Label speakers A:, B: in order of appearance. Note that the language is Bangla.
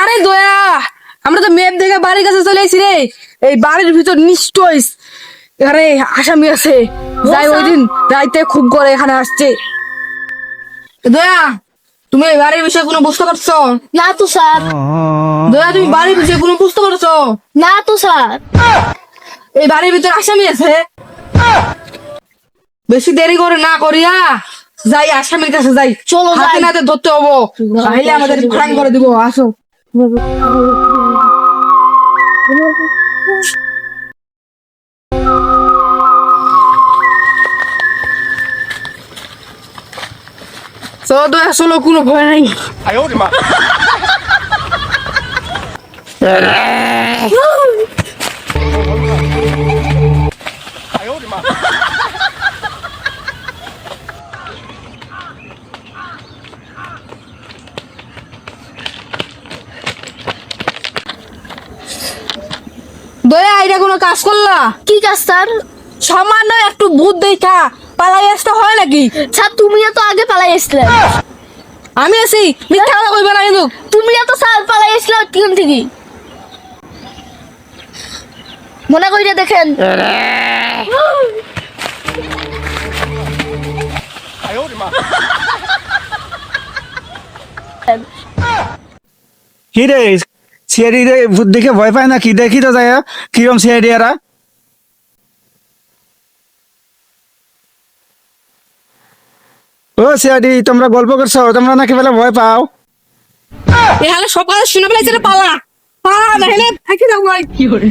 A: আরে দয়া আমরা তো ম্যাপ দেখে বাড়ির কাছে চলে এসেছি রে। এই বাড়ির ভিতর নিশ্চয় আরে আসামি আছে। যাই ওই দিন রাইতে খুব করে এখানে আসছে। দয়া তুমি এই বাড়ির বিষয়ে কোনো বুঝতে পারছ
B: না তো স্যার
A: দয়া তুমি বাড়ির বিষয়ে কোনো বুঝতে পারছ
B: না তো স্যার
A: এই বাড়ির ভিতর আসামি আছে বেশি দেরি করে না করিয়া যাই আসামির কাছে যাই
B: চলো
A: হাতে
B: যাই।
A: নাতে ধরতে হব তাহলে আমাদের ফাইন করে দিব আসো তো আসলে কোনো ভয় নাই। দয়া এটা কোনো কাজ করলা?
B: কি কাজ তার
A: সামান্য একটু বুধ দেখা। পালাই আসতে হয় নাকি?
B: স্যার তুমিও তো আগে পালাই আসলে।
A: আমি আছি মিথ্যা কথা কইবে না কিন্তু।
B: তুমিও তো স্যার পালাই আসলে টিম থেকে। মনে কইরা দেখেন।
C: কি রে সিআরি দেখে ভয় পায় না কি দেখি তো যায় কিরম সিআরি এরা? ও সিয়াডি তোমরা গল্প করছ তোমরা নাকি বলে ভয় পাও?
A: এখানে সব কথা শুনে পেলে পালা। পালা না থাকি না ভাই। কি করে?